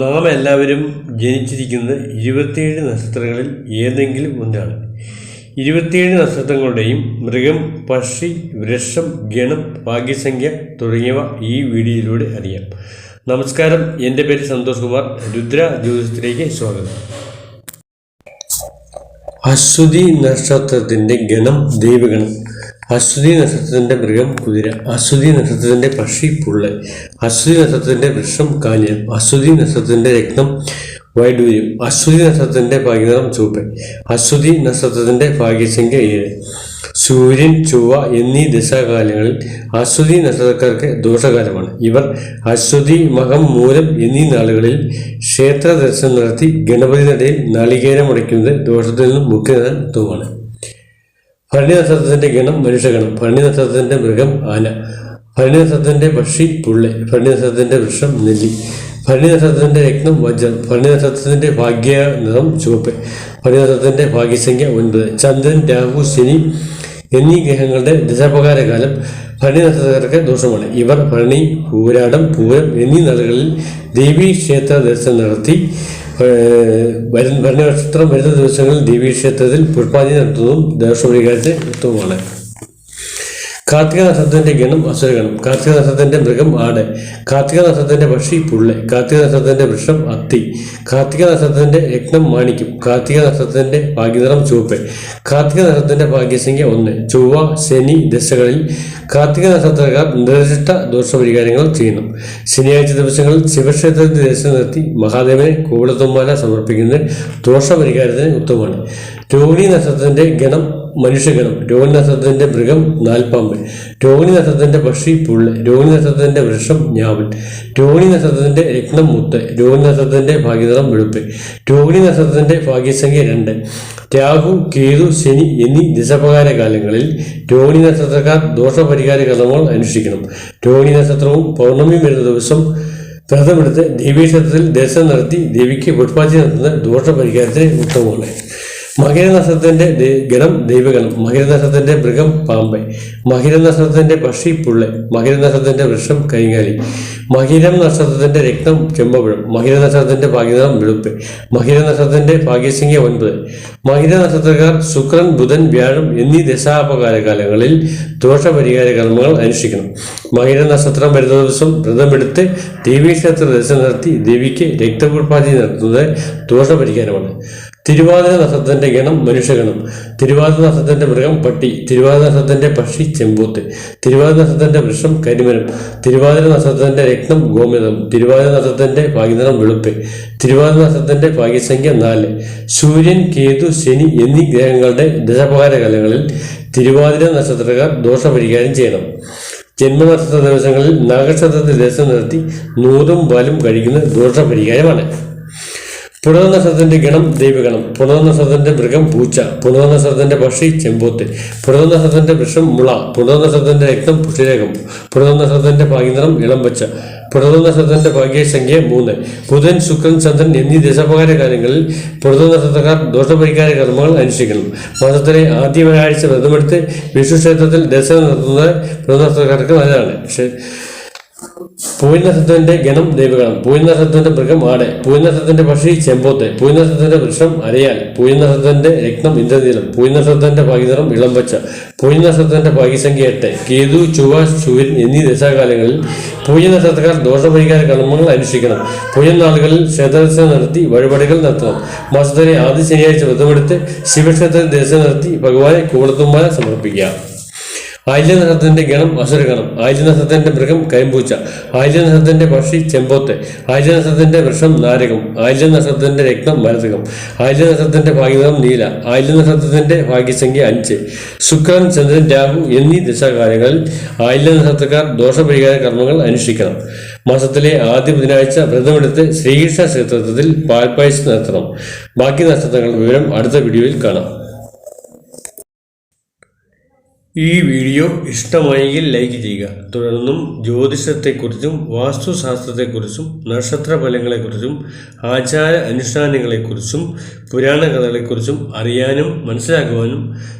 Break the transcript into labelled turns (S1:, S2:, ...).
S1: നാം എല്ലാവരും ജനിച്ചിരിക്കുന്നത് ഇരുപത്തിയേഴ് നക്ഷത്രങ്ങളിൽ ഏതെങ്കിലും ഒന്നാണ്. ഇരുപത്തിയേഴ് നക്ഷത്രങ്ങളുടെയും മൃഗം പക്ഷി വൃക്ഷം ഗണം ഭാഗ്യസംഖ്യ തുടങ്ങിയവ ഈ വീഡിയോയിലൂടെ അറിയാം. നമസ്കാരം. എന്റെ പേര് സന്തോഷ് കുമാർ. രുദ്ര ജ്യോതിഷത്തിലേക്ക് സ്വാഗതം. അശ്വതി നക്ഷത്രത്തിന്റെ ഗണം ദൈവഗണം അശ്വതി നക്ഷത്രത്തിന്റെ മൃഗം കുതിര അശ്വതി നക്ഷത്രത്തിന്റെ പക്ഷി പുള്ള അശ്വതി നക്ഷത്രത്തിന്റെ വൃക്ഷം കാഞ്ഞിരം അശ്വതി നക്ഷത്രത്തിന്റെ രക്തം വൈഡൂര്യം അശ്വതി നക്ഷത്രത്തിന്റെ ഭാഗ്യനിറം ചുവപ്പ് അശ്വതി നക്ഷത്രത്തിന്റെ ഭാഗ്യസംഖ്യ ഏഴ്. സൂര്യൻ ചൊവ്വ എന്നീ ദശാകാലങ്ങളിൽ അശ്വതി നക്ഷത്രക്കാർക്ക് ദോഷകാലമാണ്. ഇവർ അശ്വതി മകം മൂലം എന്നീ നാളുകളിൽ ക്ഷേത്ര ദർശനം നടത്തി ഗണപതി നടയിൽ നാളികേരം അടയ്ക്കുന്നത് ദോഷത്തിൽ നിന്നും മുഖ്യത്വമാണ് ഭരണി നക്ഷത്രത്തിന്റെ ഗണം മനുഷ്യഗണം ഭരണി നക്ഷത്രത്തിന്റെ മൃഗം ആന ഭരണി നക്ഷത്രത്തിന്റെ പക്ഷി പുള്ളെ ഭരണി നക്ഷത്രത്തിന്റെ വൃക്ഷം നെല്ലി ഭരണി നക്ഷത്രത്തിന്റെ രത്നം വജ്രം ഭരണി നക്ഷത്രത്തിന്റെ ഭാഗ്യ നിറം ചുവപ്പ് ഭരണി നക്ഷത്രത്തിന്റെ ഭാഗ്യസംഖ്യ ഒൻപത് ചന്ദ്രൻ രാഹു ശനി എന്നീ ഗ്രഹങ്ങളുടെ ദശാപകാരകാലം ഭരണി നക്ഷത്രക്കാർക്ക് ദോഷമാണ്. ഇവർ ഭരണി പൂരാടം പൂരം എന്നീ നാളുകളിൽ ദേവീ ക്ഷേത്ര ദർശനം നടത്തി വരുന്ന ഭരണനക്ഷത്രം വരുന്ന ദിവസങ്ങളിൽ ദേവീക്ഷേത്രത്തിൽ പുഷ്പാഞ്ജലി നടത്തുന്നതും ദേവസ്വം ദോഷപരിഹാരത്തിന് ഉത്തമമാണ് കാർത്തിക നക്ഷത്രത്തിന്റെ ഗണം അസുരഗണം കാർത്തിക നക്ഷത്രത്തിന്റെ മൃഗം ആട്. കാർത്തിക നക്ഷത്രത്തിന്റെ പക്ഷി പുള്ളെ. കാർത്തിക നക്ഷത്രത്തിന്റെ വൃക്ഷം അത്തി. കാർത്തിക നക്ഷത്രത്തിന്റെ രത്നം മാണിക്കും കാർത്തിക നക്ഷത്രത്തിന്റെ ഭാഗ്യനിറം ചുവപ്പ്. കാർത്തിക നക്ഷത്രത്തിന്റെ ഭാഗ്യസംഖ്യ ഒന്ന്. ചൊവ്വ ശനി ദശകളിൽ കാർത്തിക നക്ഷത്രക്കാർ നിർദ്ദിഷ്ട ദോഷപരിഹാരങ്ങൾ ചെയ്യുന്നു. ശനിയാഴ്ച ദിവസങ്ങളിൽ ശിവക്ഷേത്രത്തിൽ ദർശനം നിർത്തി മഹാദേവനെ കൂടത്തുമ്മാല സമർപ്പിക്കുന്നത് ദോഷപരിഹാരത്തിന് ഉത്തമമാണ്. രോഹിണി നക്ഷത്രത്തിന്റെ ഗണം മനുഷ്യഗണം. രോഹിണി നക്ഷത്രത്തിന്റെ മൃഗം നാൽപ്പാമ്പ്. രോഹിണി നക്ഷത്രത്തിന്റെ പക്ഷി പുള്ള്. രോഹിണി നക്ഷത്രത്തിന്റെ വൃക്ഷം ഞാവൽ. രോഹിണി നക്ഷത്രത്തിന്റെ രത്നം മുത്ത്. രോഹിണി നക്ഷത്രത്തിന്റെ ഭാഗ്യനിറം വെളുപ്പ്. രോഹിണി നക്ഷത്രത്തിന്റെ ഭാഗ്യസംഖ്യ രണ്ട്. രാഹു കേതു ശനി എന്നീ ദിശപകാര കാലങ്ങളിൽ രോഹിണി നക്ഷത്രക്കാർ ദോഷപരിഹാര കർമ്മങ്ങൾ അനുഷ്ഠിക്കണം. രോഹിണി നക്ഷത്രവും പൗർണമിയും വരുന്ന ദിവസം വ്രതമെടുത്ത് ദേവീക്ഷേത്രത്തിൽ ദർശനം നടത്തി ദേവിക്ക് പുഷ്പാർച്ചന നടത്തുന്ന ദോഷപരിഹാരത്തിന് ഉത്തമമാണ്. മകര നക്ഷത്രത്തിന്റെ ഗണം ദൈവഗണം മഹിരനഷ്ടത്തിന്റെ മൃഗം പാമ്പ് മഹിരനഷ്ടത്തിന്റെ പക്ഷി പുള്ളെ മഹിരനഷ്ടത്തിന്റെ വൃക്ഷം കൈകാലി മഹിരം നക്ഷത്രത്തിന്റെ രക്തം ചെമ്പപഴം മഹിര നക്ഷത്രത്തിന്റെ ഭാഗ്യനിറം വെളുപ്പ് മഹിര നക്ഷത്രത്തിന്റെ ഭാഗ്യസംഖ്യ ഒൻപത് മഹിര നക്ഷത്രക്കാർ ശുക്രൻ ബുധൻ വ്യാഴം എന്നീ ദശാപകാല കാലങ്ങളിൽ ദോഷപരിഹാര കർമ്മങ്ങൾ അനുഷ്ഠിക്കണം. മഹിര നക്ഷത്രം വരുന്ന ദിവസം വ്രതമെടുത്ത് ദേവീക്ഷേത്ര ദർശനം നടത്തി ദേവിക്ക് രക്തപുഷ്പാതി നടത്തുന്നത് ദോഷപരിഹാരമാണ്. തിരുവാതിര നക്ഷത്രത്തിന്റെ ഗണം മനുഷ്യഗണം. തിരുവാതിര നക്ഷത്രത്തിന്റെ മൃഗം പട്ടി. തിരുവാതിര നക്ഷത്രത്തിന്റെ പക്ഷി ചെമ്പൂത്ത്. തിരുവാതിര നക്ഷത്രത്തിന്റെ വൃക്ഷം കരിമരം. തിരുവാതിര നക്ഷത്രത്തിന്റെ രക്തം ഗോമിതം. തിരുവാതിര നക്ഷത്രത്തിന്റെ ഭാഗ്യനിറം വെളുപ്പ്. തിരുവാതിര നക്ഷത്രത്തിന്റെ ഭാഗ്യസംഖ്യ നാല്. സൂര്യൻ കേതു ശനി എന്നീ ഗ്രഹങ്ങളുടെ ദശപകാര കാലങ്ങളിൽ തിരുവാതിര നക്ഷത്രക്കാർ ദോഷപരിഹാരം ചെയ്യണം. ജന്മനക്ഷത്ര ദിവസങ്ങളിൽ നാഗക്ഷത്രത്തിൽ ദശം നടത്തി നൂറും പാലും കഴിക്കുന്ന ദോഷപരിഹാരമാണ്. പുണർ നക്ഷത്രത്തിന്റെ ഗണം ദൈവഗണം പുണർ നക്ഷത്രത്തിന്റെ മൃഗം പൂച്ച പുണർ നക്ഷത്രത്തിന്റെ പക്ഷി ചെമ്പോത്ത് പുണർ നക്ഷത്രത്തിന്റെ വൃക്ഷം മുള പുണർ നക്ഷത്രത്തിന്റെ രക്തം പുഷ്ടിരേഖം പുണർ നക്ഷത്രത്തിന്റെ ഭാഗ്യനിറം ഇളംപച്ച പുണർ നക്ഷത്രത്തിന്റെ ഭാഗ്യസംഖ്യ മൂന്ന് ബുധൻ ശുക്രൻ ചന്ദ്രൻ എന്നീ ദശപകാര കാര്യങ്ങളിൽ പുണർ നക്ഷത്രക്കാർ ദോഷപരിഹാര കർമ്മങ്ങൾ അനുഷ്ഠിക്കണം. മാസത്തിലെ ആദ്യ വ്യാഴാഴ്ച വ്രതമെടുത്ത് വിഷ്ണു ക്ഷേത്രത്തിൽ ദർശനം നടത്തുന്നത് പുണർനക്ഷത്രക്കാർക്ക് നല്ലതാണ്. പക്ഷേ പൂയിനസത്തിന്റെ ഗണം ദേവഗണം. പൂയിനസത്തിന്റെ മൃഗം ആട്. പൂയിനസത്തിന്റെ പക്ഷി ചെമ്പോത്ത്. പൂയിനസത്തിന്റെ വൃക്ഷം അരയാൽ. പൂയിനസത്തിന്റെ രക്തം ഇന്ദ്രനീലം. പൂയിനസത്തിന്റെ ഭാഗ്യനിറം ഇളംപച്ച പൂയിനസത്തിന്റെ ഭാഗ്യസംഖ്യ എട്ട്. കേതു ചുവ സൂര്യൻ എന്നീ ദശാകാലങ്ങളിൽ പൂജനക്ഷത്രക്കാർ ദോഷപരിഹാര കർമ്മങ്ങൾ അനുഷ്ഠിക്കണം. പൂജൻ നാളുകളിൽ ക്ഷേത്രദർശനം നടത്തി വഴിപാടുകൾ നടത്തണം. മാസത്തിലെ ആദ്യ ശനിയാഴ്ച വ്രതമെടുത്ത് ശിവക്ഷേത്രത്തിൽ ദർശനം നടത്തി ഭഗവാനെ കൂടത്തുമാല സമർപ്പിക്കുക. ആയില്യ ഗണം അസുരഗണം. ആയില്യ മൃഗം കൈമ്പൂച്ച. ആയില്യ നക്ഷത്രത്തിന്റെ പക്ഷി ചെമ്പോത്ത്. ആയില്യ വൃഷം നാരകം. ആയില്യ നക്ഷത്രത്തിന്റെ രക്തം മരതകം. ആയില്യ ഭാഗ്യതം നീല. ആയില്യ നക്ഷത്രത്തിന്റെ ഭാഗ്യസംഖ്യ അഞ്ച്. ശുക്രൻ ചന്ദ്രൻ രാഹു എന്നീ ദിശാകാലങ്ങളിൽ ആയില്യ ദോഷപരിഹാര കർമ്മങ്ങൾ അനുഷ്ഠിക്കണം. മാസത്തിലെ ആദ്യ ബുധനാഴ്ച വ്രതമെടുത്ത് ശ്രീകൃഷ്ണ ക്ഷേത്രത്തിൽ പാൽപ്പായസം നടത്തണം. ബാക്കി നക്ഷത്രങ്ങളുടെ വിവരം അടുത്ത വീഡിയോയിൽ കാണാം. ഈ വീഡിയോ ഇഷ്ടമായെങ്കിൽ ലൈക്ക് ചെയ്യുക. തുടർന്നും ജ്യോതിഷത്തെക്കുറിച്ചും വാസ്തുശാസ്ത്രത്തെക്കുറിച്ചും നക്ഷത്രഫലങ്ങളെക്കുറിച്ചും ആചാര അനുഷ്ഠാനങ്ങളെക്കുറിച്ചും പുരാണ കഥകളെക്കുറിച്ചും അറിയാനും മനസ്സിലാക്കുവാനും